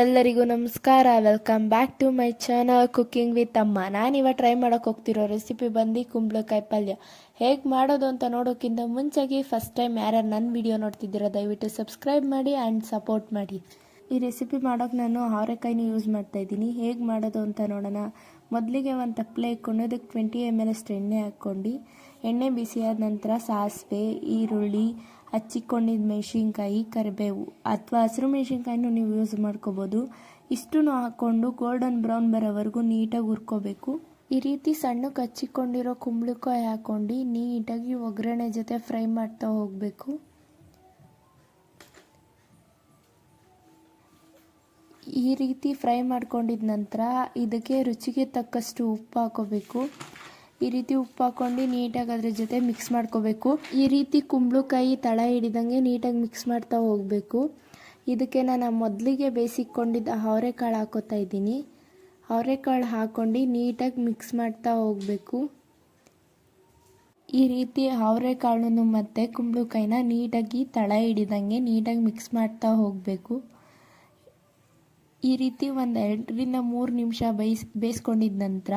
ಎಲ್ಲರಿಗೂ ನಮಸ್ಕಾರ. Welcome back to my channel cooking with ಅಮ್ಮ ನಾನಿವ ಟ್ರೈ ಮಾಡೋಕೆ ಹೋಗ್ತಿರೋ ರೆಸಿಪಿ ಬಂದು ಕುಂಬಳಕಾಯಿ ಪಲ್ಯ. ಹೇಗೆ ಮಾಡೋದು ಅಂತ ನೋಡೋಕ್ಕಿಂತ ಮುಂಚೆಗೆ ಫಸ್ಟ್ ಟೈಮ್ ಯಾರ್ಯಾರು ನನ್ನ ವಿಡಿಯೋ ನೋಡ್ತಿದ್ದೀರೋ ದಯವಿಟ್ಟು ಸಬ್ಸ್ಕ್ರೈಬ್ ಮಾಡಿ ಆ್ಯಂಡ್ ಸಪೋರ್ಟ್ ಮಾಡಿ. ಈ ರೆಸಿಪಿ ಮಾಡೋಕೆ ನಾನು ಅವರೆಕಾಯಿನೂ ಯೂಸ್ ಮಾಡ್ತಾ ಇದ್ದೀನಿ. ಹೇಗೆ ಮಾಡೋದು ಅಂತ ನೋಡೋಣ. ಮೊದಲಿಗೆ ಒಂದು ತಪ್ಪಲೆ ಇಟ್ಕೊಂಡು ಅದಕ್ಕೆ ಟ್ವೆಂಟಿ ಎಂ ಎಲ್ ಅಷ್ಟು ಎಣ್ಣೆ ಹಾಕ್ಕೊಂಡು. ಎಣ್ಣೆ ಬಿಸಿಯಾದ ನಂತರ ಸಾಸಿವೆ, ಈರುಳ್ಳಿ ಹಚ್ಚಿಕೊಂಡಿದ್ದ ಮೆಣಸಿನ್ಕಾಯಿ ಕರಿಬೇವು. ಅಥವಾ ಹಸಿರು ಮೆಣಸಿನ್ಕಾಯಿನೂ ನೀವು ಯೂಸ್ ಮಾಡ್ಕೋಬೋದು. ಇಷ್ಟನ್ನು ಹಾಕ್ಕೊಂಡು ಗೋಲ್ಡನ್ ಬ್ರೌನ್ ಬರೋವರೆಗೂ ನೀಟಾಗಿ ಹುರ್ಕೋಬೇಕು. ಈ ರೀತಿ ಸಣ್ಣಕ್ಕೆ ಹಚ್ಚಿಕೊಂಡಿರೋ ಕುಂಬಳಕಾಯಿ ಹಾಕ್ಕೊಂಡು ನೀಟಾಗಿ ಒಗ್ಗರಣೆ ಜೊತೆ ಫ್ರೈ ಮಾಡ್ತಾ ಹೋಗಬೇಕು. ಈ ರೀತಿ ಫ್ರೈ ಮಾಡ್ಕೊಂಡಿದ ನಂತರ ಇದಕ್ಕೆ ರುಚಿಗೆ ತಕ್ಕಷ್ಟು ಉಪ್ಪು ಹಾಕೋಬೇಕು. ಈ ರೀತಿ ಉಪ್ಪು ಹಾಕೊಂಡು ನೀಟಾಗಿ ಅದ್ರ ಜೊತೆ ಮಿಕ್ಸ್ ಮಾಡ್ಕೋಬೇಕು. ಈ ರೀತಿ ಕುಂಬಳಕಾಯಿ ತಳ ಹಿಡಿದಂಗೆ ನೀಟಾಗಿ ಮಿಕ್ಸ್ ಮಾಡ್ತಾ ಹೋಗಬೇಕು. ಇದಕ್ಕೆ ನಾನು ಮೊದಲಿಗೆ ಬೇಯಿಸಿಕೊಂಡಿದ್ದ ಅವರೆಕಾಳು ಹಾಕೋತಾ ಇದ್ದೀನಿ. ಅವರೆಕಾಳು ಹಾಕೊಂಡು ನೀಟಾಗಿ ಮಿಕ್ಸ್ ಮಾಡ್ತಾ ಹೋಗಬೇಕು. ಈ ರೀತಿ ಅವರೆಕಾಳನ್ನು ಮತ್ತು ಕುಂಬಳಕಾಯಿನ ನೀಟಾಗಿ ತಳ ಹಿಡಿದಂಗೆ ನೀಟಾಗಿ ಮಿಕ್ಸ್ ಮಾಡ್ತಾ ಹೋಗಬೇಕು. ಈ ರೀತಿ ಒಂದು ಎರಡರಿಂದ ಮೂರು ನಿಮಿಷ ಬೇಯಿಸ್ ಬೇಯಿಸ್ಕೊಂಡಿದ್ದ ನಂತರ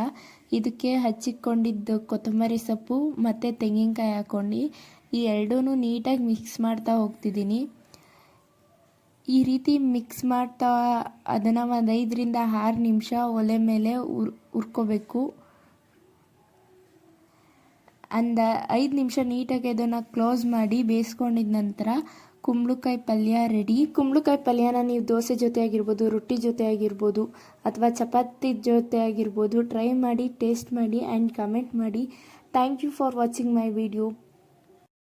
ಇದಕ್ಕೆ ಹಚ್ಚಿಕೊಂಡಿದ್ದ ಕೊತ್ತಂಬರಿ ಸೊಪ್ಪು ಮತ್ತು ತೆಂಗಿನಕಾಯಿ ಹಾಕ್ಕೊಂಡು ಈ ಎರಡೂ ನೀಟಾಗಿ ಮಿಕ್ಸ್ ಮಾಡ್ತಾ ಹೋಗ್ತಿದ್ದೀನಿ. ಈ ರೀತಿ ಮಿಕ್ಸ್ ಮಾಡ್ತಾ, ಅದನ್ನು ಒಂದು ಐದರಿಂದ ಆರು ನಿಮಿಷ ಒಲೆ ಮೇಲೆ ಉರ್ ಹುರ್ಕೋಬೇಕು ಅಂದ ಐದು ನಿಮಿಷ ನೀಟಾಗಿ ಅದನ್ನು ಕ್ಲೋಸ್ ಮಾಡಿ ಬೇಯಿಸ್ಕೊಂಡಿದ ನಂತರ ಕುಂಬಳಕಾಯಿ ಪಲ್ಯ ರೆಡಿ ಕುಂಬಳಕಾಯಿ ಪಲ್ಯನ ನೀವು ದೋಸೆ ಜೊತೆ ಆಗಿರ್ಬೋದು ರೊಟ್ಟಿ ಜೊತೆ ಆಗಿರ್ಬೋದು ಅಥವಾ ಚಪಾತಿ ಜೊತೆ ಆಗಿರ್ಬೋದು ಟ್ರೈ ಮಾಡಿ ಟೇಸ್ಟ್ ಮಾಡಿ ಆ್ಯಂಡ್ ಕಮೆಂಟ್ ಮಾಡಿ. Thank you for watching my video